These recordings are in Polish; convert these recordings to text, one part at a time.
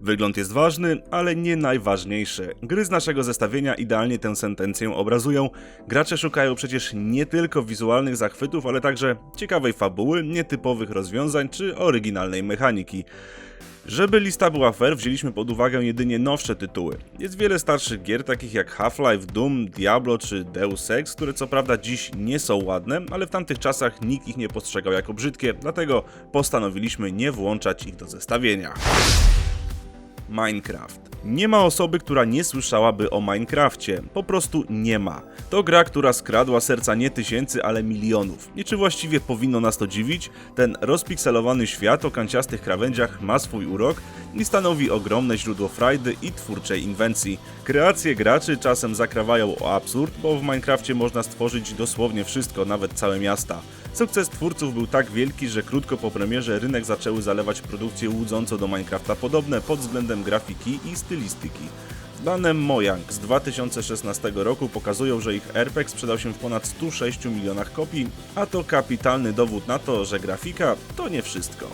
Wygląd jest ważny, ale nie najważniejszy. Gry z naszego zestawienia idealnie tę sentencję obrazują. Gracze szukają przecież nie tylko wizualnych zachwytów, ale także ciekawej fabuły, nietypowych rozwiązań czy oryginalnej mechaniki. Żeby lista była fair, wzięliśmy pod uwagę jedynie nowsze tytuły. Jest wiele starszych gier, takich jak Half-Life, Doom, Diablo czy Deus Ex, które co prawda dziś nie są ładne, ale w tamtych czasach nikt ich nie postrzegał jako brzydkie, dlatego postanowiliśmy nie włączać ich do zestawienia. Minecraft. Nie ma osoby, która nie słyszałaby o Minecrafcie. Po prostu nie ma. To gra, która skradła serca nie tysięcy, ale milionów. I czy właściwie powinno nas to dziwić? Ten rozpikselowany świat o kanciastych krawędziach ma swój urok i stanowi ogromne źródło frajdy i twórczej inwencji. Kreacje graczy czasem zakrawają o absurd, bo w Minecrafcie można stworzyć dosłownie wszystko, nawet całe miasta. Sukces twórców był tak wielki, że krótko po premierze rynek zaczęły zalewać produkcje łudząco do Minecrafta podobne pod względem grafiki i stylistyki. Dane Mojang z 2016 roku pokazują, że ich RPG sprzedał się w ponad 106 milionach kopii, a to kapitalny dowód na to, że grafika to nie wszystko.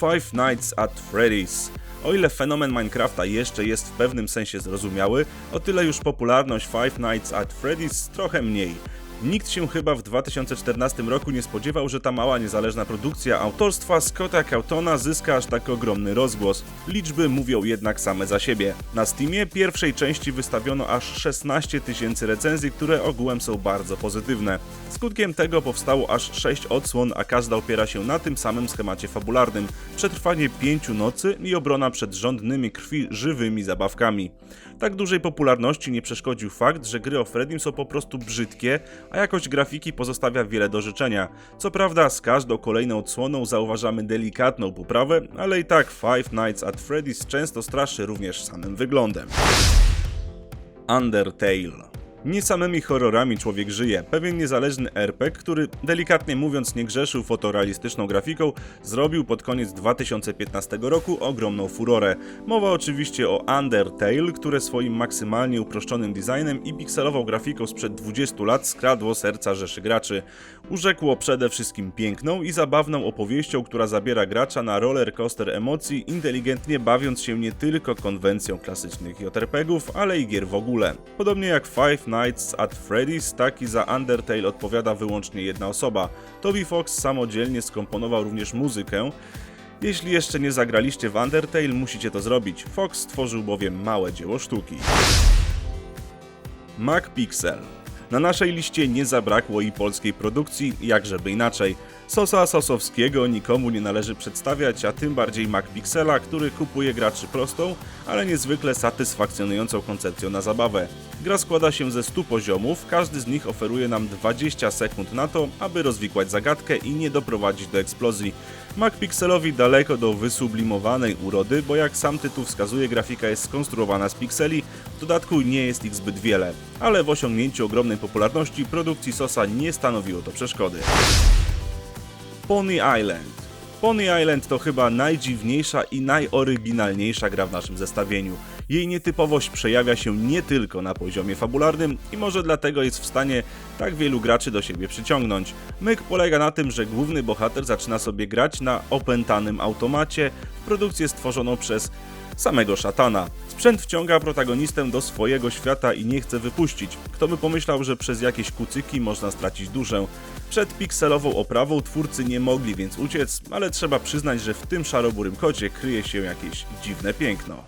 Five Nights at Freddy's. O ile fenomen Minecrafta jeszcze jest w pewnym sensie zrozumiały, o tyle już popularność Five Nights at Freddy's trochę mniej. Nikt się chyba w 2014 roku nie spodziewał, że ta mała niezależna produkcja autorstwa Scotta Cautona zyska aż tak ogromny rozgłos. Liczby mówią jednak same za siebie. Na Steamie pierwszej części wystawiono aż 16 tysięcy recenzji, które ogółem są bardzo pozytywne. Skutkiem tego powstało aż 6 odsłon, a każda opiera się na tym samym schemacie fabularnym. Przetrwanie pięciu nocy i obrona przed żądnymi krwi żywymi zabawkami. Tak dużej popularności nie przeszkodził fakt, że gry o Freddym są po prostu brzydkie, a jakość grafiki pozostawia wiele do życzenia. Co prawda z każdą kolejną odsłoną zauważamy delikatną poprawę, ale i tak Five Nights at Freddy's często straszy również samym wyglądem. Undertale. Nie samymi horrorami człowiek żyje. Pewien niezależny RPG, który delikatnie mówiąc nie grzeszył fotorealistyczną grafiką, zrobił pod koniec 2015 roku ogromną furorę. Mowa oczywiście o Undertale, które swoim maksymalnie uproszczonym designem i pikselową grafiką sprzed 20 lat skradło serca rzeszy graczy. Urzekło przede wszystkim piękną i zabawną opowieścią, która zabiera gracza na roller coaster emocji, inteligentnie bawiąc się nie tylko konwencją klasycznych JRPG-ów, ale i gier w ogóle. Podobnie jak Five Nights at Freddy's, tak i za Undertale odpowiada wyłącznie jedna osoba. Toby Fox samodzielnie skomponował również muzykę. Jeśli jeszcze nie zagraliście w Undertale, musicie to zrobić. Fox stworzył bowiem małe dzieło sztuki. MacPixel. Na naszej liście nie zabrakło i polskiej produkcji, jakżeby inaczej. Sosa Sosowskiego nikomu nie należy przedstawiać, a tym bardziej MacPixela, który kupuje graczy prostą, ale niezwykle satysfakcjonującą koncepcją na zabawę. Gra składa się ze 100 poziomów, każdy z nich oferuje nam 20 sekund na to, aby rozwikłać zagadkę i nie doprowadzić do eksplozji. MacPixelowi daleko do wysublimowanej urody, bo jak sam tytuł wskazuje, grafika jest skonstruowana z pikseli, w dodatku nie jest ich zbyt wiele, ale w osiągnięciu ogromnej popularności produkcji Sosa nie stanowiło to przeszkody. Pony Island. Pony Island to chyba najdziwniejsza i najoryginalniejsza gra w naszym zestawieniu. Jej nietypowość przejawia się nie tylko na poziomie fabularnym i może dlatego jest w stanie tak wielu graczy do siebie przyciągnąć. Myk polega na tym, że główny bohater zaczyna sobie grać na opętanym automacie w produkcję stworzoną przez samego szatana. Sprzęt wciąga protagonistę do swojego świata i nie chce wypuścić. Kto by pomyślał, że przez jakieś kucyki można stracić duszę. Przed pikselową oprawą twórcy nie mogli więc uciec, ale trzeba przyznać, że w tym szaroburym kocie kryje się jakieś dziwne piękno.